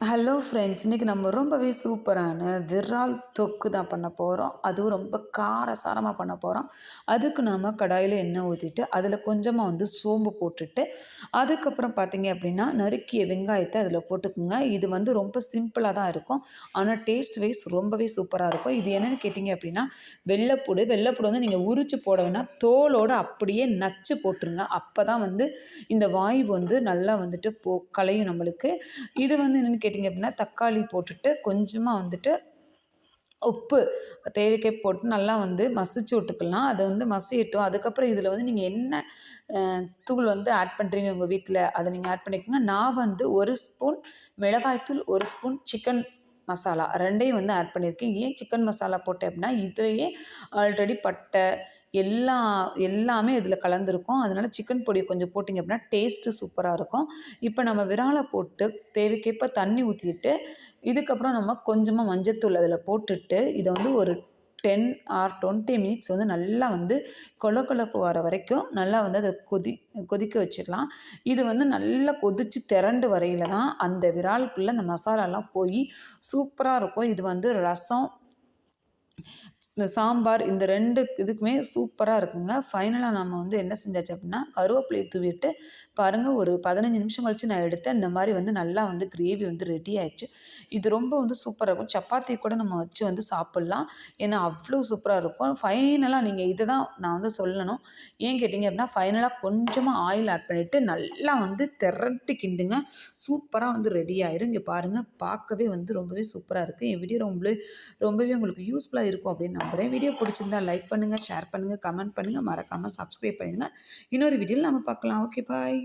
Hello friends இன்றைக்கி நம்ம ரொம்பவே சூப்பரான விரால் தொக்கு தான் பண்ண போகிறோம் அதுவும் ரொம்ப காரசாரமாக பண்ண போகிறோம் அதுக்கு நாம் கடாயில் எண்ணெய் ஊற்றிட்டு அதில் கொஞ்சமாக வந்து சோம்பு போட்டுட்டு அதுக்கப்புறம் பார்த்தீங்க அப்படின்னா நறுக்கிய வெங்காயத்தை அதில் போட்டுக்குங்க. இது வந்து ரொம்ப சிம்பிளாக தான் இருக்கும். ஆனால் டேஸ்ட் வைஸ் ரொம்பவே சூப்பராக இருக்கும். இது என்னென்னு கேட்டிங்க அப்படின்னா வெள்ளைப்பூடு. வெள்ளைப்பூடு வந்து நீங்கள் உரிச்சு போட வேணால் தோலோடு அப்படியே நச்சு போட்டுருங்க. அப்போ தான் வந்து இந்த வாய்வு வந்து நல்லா வந்துட்டு போ கலையும் நம்மளுக்கு. இது வந்து என்னென்னு கேட்டிங்க அப்படின்னா தக்காளி போட்டுட்டு கொஞ்சமாக வந்துட்டு உப்பு தேவைக்கே போட்டு நல்லா வந்து மசிச்சு விட்டுக்கலாம். அதை வந்து மசியட்டும். அதுக்கப்புறம் இதில் வந்து நீங்கள் என்ன தூள் வந்து ஆட் பண்ணுறீங்க உங்கள் வீட்டில் அதை நீங்கள் ஆட் பண்ணிக்கோங்க. நான் வந்து ஒரு ஸ்பூன் மிளகாய்த்தூள் ஒரு ஸ்பூன் சிக்கன் மசாலா ரெண்டையும் வந்து ஆட் பண்ணியிருக்கேன். ஏன் சிக்கன் மசாலா போட்டேன் அப்படின்னா இதுலேயே ஆல்ரெடி பட்டை எல்லா எல்லாமே இதில் கலந்துருக்கும். அதனால் சிக்கன் பொடியை கொஞ்சம் போட்டிங்க அப்படின்னா டேஸ்ட்டு சூப்பராக இருக்கும். இப்போ நம்ம விராலை போட்டு தேவைக்கேற்ப தண்ணி ஊற்றிட்டு இதுக்கப்புறம் நம்ம கொஞ்சமாக மஞ்சத்தூள் அதில் போட்டுட்டு இதை வந்து ஒரு டென் ஆர் டுவெண்ட்டி மினிட்ஸ் வந்து நல்லா வந்து கொல கொலப்பு வர வரைக்கும் நல்லா வந்து அதை கொதி கொதிக்க வச்சிடலாம். இது வந்து நல்லா கொதித்து திரண்டு வரையில தான் அந்த விராலுக்குள்ளே அந்த மசாலாலாம் போய் சூப்பராக இருக்கும். இது வந்து ரசம் இந்த சாம்பார் இந்த ரெண்டு இதுக்குமே சூப்பராக இருக்குங்க. ஃபைனலாக நம்ம வந்து என்ன செஞ்சாச்சு அப்படின்னா கருவேப்பிலையை தூவிட்டு பாருங்கள் ஒரு பதினஞ்சு நிமிஷம் கழித்து நான் எடுத்தேன். இந்த மாதிரி வந்து நல்லா வந்து கிரேவி வந்து ரெடி ஆயிடுச்சு. இது ரொம்ப வந்து சூப்பராக இருக்கும். சப்பாத்தி கூட நம்ம வச்சு வந்து சாப்பிட்லாம். ஏன்னா அவ்வளோ சூப்பராக இருக்கும். ஃபைனலாக நீங்கள் இதை தான் நான் வந்து சொல்லணும். ஏன் கேட்டிங்க அப்படின்னா ஃபைனலாக கொஞ்சமாக ஆயில் ஆட் பண்ணிவிட்டு நல்லா வந்து திரட்டி கிண்டுங்க. சூப்பராக வந்து ரெடி ஆயிரும். இங்கே பாருங்கள் பார்க்கவே வந்து ரொம்பவே சூப்பராக இருக்குது என் வீடியோ ரொம்பவே ரொம்பவே உங்களுக்கு யூஸ்ஃபுல்லாக இருக்கும் அப்படின்னு நம்புகிறேன் வீடியோ பிடிச்சிருந்தா லைக் பண்ணுங்கள் ஷேர் பண்ணுங்கள் கமெண்ட் பண்ணுங்கள் மறக்காமல் சப்ஸ்கிரைப் பண்ணுங்கள் இன்னொரு வீடியோவில் நம்ம பார்க்கலாம். Okay bye